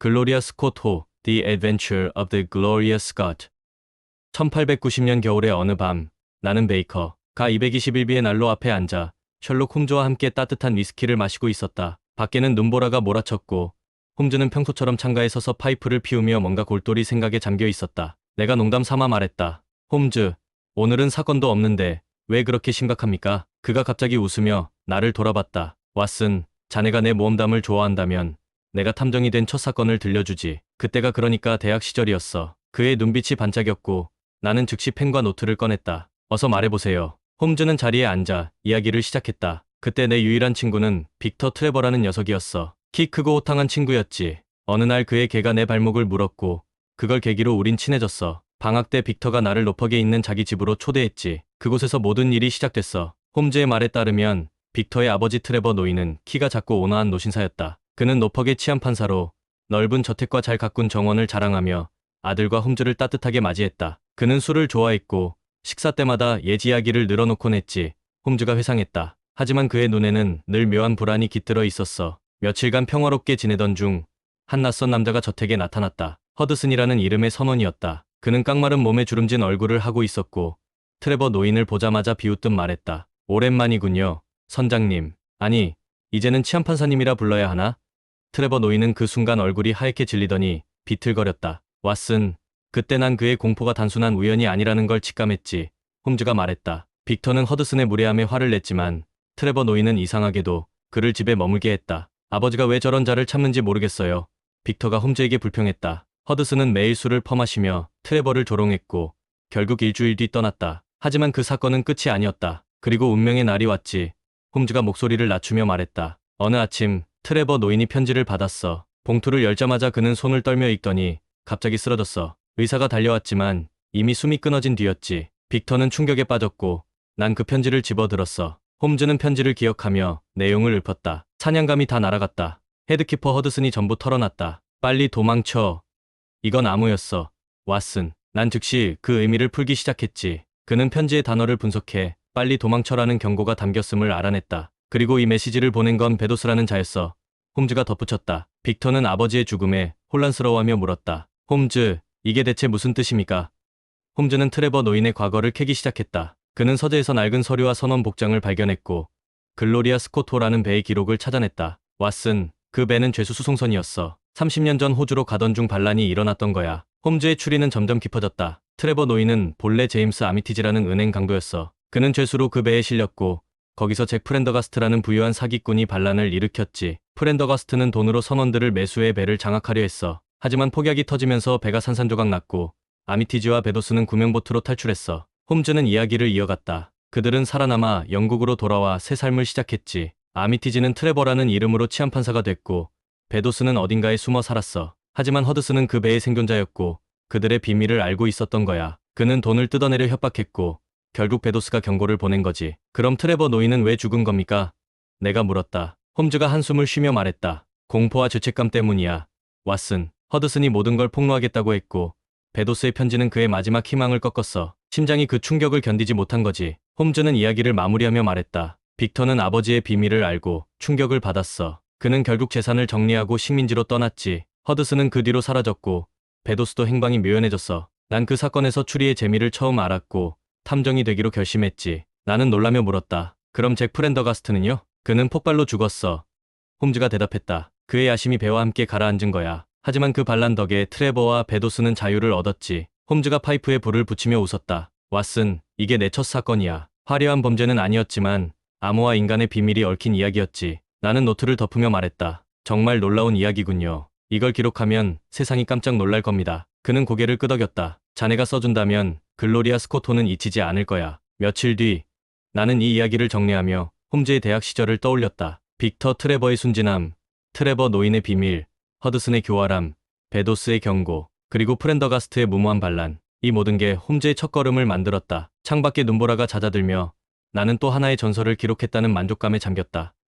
글로리아 호 The Adventure of the Gloria Scott 1890년 겨울의 어느 밤 나는 베이커 가 221비의 난로 앞에 앉아 셜록 홈즈와 함께 따뜻한 위스키를 마시고 있었다. 밖에는 눈보라가 몰아쳤고 홈즈는 평소처럼 창가에 서서 파이프를 피우며 뭔가 골똘히 생각에 잠겨 있었다. 내가 농담 삼아 말했다. 홈즈, 오늘은 사건도 없는데 왜 그렇게 심각합니까? 그가 갑자기 웃으며 나를 돌아봤다. 왓슨, 자네가 내 모험담을 좋아한다면 내가 탐정이 된 첫 사건을 들려주지. 그때가 그러니까 대학 시절이었어. 그의 눈빛이 반짝였고 나는 즉시 펜과 노트를 꺼냈다. 어서 말해보세요. 홈즈는 자리에 앉아 이야기를 시작했다. 그때 내 유일한 친구는 빅터 트레버라는 녀석이었어. 키 크고 호탕한 친구였지. 어느 날 그의 개가 내 발목을 물었고 그걸 계기로 우린 친해졌어. 방학 때 빅터가 나를 노퍽에 있는 자기 집으로 초대했지. 그곳에서 모든 일이 시작됐어. 홈즈의 말에 따르면 빅터의 아버지 트레버 노인은 키가 작고 온화한 노신사였다. 그는 노퍽의 치안 판사로 넓은 저택과 잘 가꾼 정원을 자랑하며 아들과 홈즈를 따뜻하게 맞이했다. 그는 술을 좋아했고 식사 때마다 예지 이야기를 늘어놓곤 했지. 홈즈가 회상했다. 하지만 그의 눈에는 늘 묘한 불안이 깃들어 있었어. 며칠간 평화롭게 지내던 중 한 낯선 남자가 저택에 나타났다. 허드슨이라는 이름의 선원이었다. 그는 깡마른 몸에 주름진 얼굴을 하고 있었고 트레버 노인을 보자마자 비웃듯 말했다. 오랜만이군요. 선장님. 아니, 이제는 치안판사님이라 불러야 하나? 트레버 노인은 그 순간 얼굴이 하얗게 질리더니 비틀거렸다. 왓슨, 그때 난 그의 공포가 단순한 우연이 아니라는 걸 직감했지. 홈즈가 말했다. 빅터는 허드슨의 무례함에 화를 냈지만 트레버 노인은 이상하게도 그를 집에 머물게 했다. 아버지가 왜 저런 자를 참는지 모르겠어요. 빅터가 홈즈에게 불평했다. 허드슨은 매일 술을 퍼마시며 트레버를 조롱했고 결국 일주일 뒤 떠났다. 하지만 그 사건은 끝이 아니었다. 그리고 운명의 날이 왔지. 홈즈가 목소리를 낮추며 말했다. 어느 아침 트레버 노인이 편지를 받았어. 봉투를 열자마자 그는 손을 떨며 읽더니 갑자기 쓰러졌어. 의사가 달려왔지만 이미 숨이 끊어진 뒤였지. 빅터는 충격에 빠졌고 난 그 편지를 집어들었어. 홈즈는 편지를 기억하며 내용을 읊었다. 사냥감이 다 날아갔다. 헤드키퍼 허드슨이 전부 털어놨다. 빨리 도망쳐. 이건 암호였어. 왓슨. 난 즉시 그 의미를 풀기 시작했지. 그는 편지의 단어를 분석해 빨리 도망쳐라는 경고가 담겼음을 알아냈다. 그리고 이 메시지를 보낸 건 베도스라는 자였어. 홈즈가 덧붙였다. 빅터는 아버지의 죽음에 혼란스러워하며 물었다. 홈즈, 이게 대체 무슨 뜻입니까? 홈즈는 트레버 노인의 과거를 캐기 시작했다. 그는 서재에서 낡은 서류와 선원 복장을 발견했고 글로리아 스코토라는 배의 기록을 찾아냈다. 왓슨, 그 배는 죄수 수송선이었어. 30년 전 호주로 가던 중 반란이 일어났던 거야. 홈즈의 추리는 점점 깊어졌다. 트레버 노인은 본래 제임스 아미티지라는 은행 강도였어. 그는 죄수로 그 배에 실렸고 거기서 잭 프렌더가스트라는 부유한 사기꾼이 반란을 일으켰지. 프렌더가스트는 돈으로 선원들을 매수해 배를 장악하려 했어. 하지만 폭약이 터지면서 배가 산산조각 났고 아미티지와 베도스는 구명보트로 탈출했어. 홈즈는 이야기를 이어갔다. 그들은 살아남아 영국으로 돌아와 새 삶을 시작했지. 아미티지는 트레버라는 이름으로 치안판사가 됐고 베도스는 어딘가에 숨어 살았어. 하지만 허드슨은 그 배의 생존자였고 그들의 비밀을 알고 있었던 거야. 그는 돈을 뜯어내려 협박했고 결국 베도스가 경고를 보낸 거지. 그럼 트레버 노인은 왜 죽은 겁니까? 내가 물었다. 홈즈가 한숨을 쉬며 말했다. 공포와 죄책감 때문이야. 왓슨, 허드슨이 모든 걸 폭로하겠다고 했고 베도스의 편지는 그의 마지막 희망을 꺾었어. 심장이 그 충격을 견디지 못한 거지. 홈즈는 이야기를 마무리하며 말했다. 빅터는 아버지의 비밀을 알고 충격을 받았어. 그는 결국 재산을 정리하고 식민지로 떠났지. 허드슨은 그 뒤로 사라졌고 베도스도 행방이 묘연해졌어. 난 그 사건에서 추리의 재미를 처음 알았고 탐정이 되기로 결심했지. 나는 놀라며 물었다. 그럼 잭 프렌더가스트는요? 그는 폭발로 죽었어. 홈즈가 대답했다. 그의 야심이 배와 함께 가라앉은 거야. 하지만 그 반란 덕에 트레버와 베도스는 자유를 얻었지. 홈즈가 파이프에 불을 붙이며 웃었다. 왓슨, 이게 내 첫 사건이야. 화려한 범죄는 아니었지만 암호와 인간의 비밀이 얽힌 이야기였지. 나는 노트를 덮으며 말했다. 정말 놀라운 이야기군요. 이걸 기록하면 세상이 깜짝 놀랄 겁니다. 그는 고개를 끄덕였다. 자네가 써준다면 글로리아 스코토는 잊히지 않을 거야. 며칠 뒤 나는 이 이야기를 정리하며 홈즈의 대학 시절을 떠올렸다. 빅터 트레버의 순진함, 트레버 노인의 비밀, 허드슨의 교활함, 베도스의 경고, 그리고 프렌더가스트의 무모한 반란. 이 모든 게 홈즈의 첫걸음을 만들었다. 창밖에 눈보라가 잦아들며 나는 또 하나의 전설을 기록했다는 만족감에 잠겼다.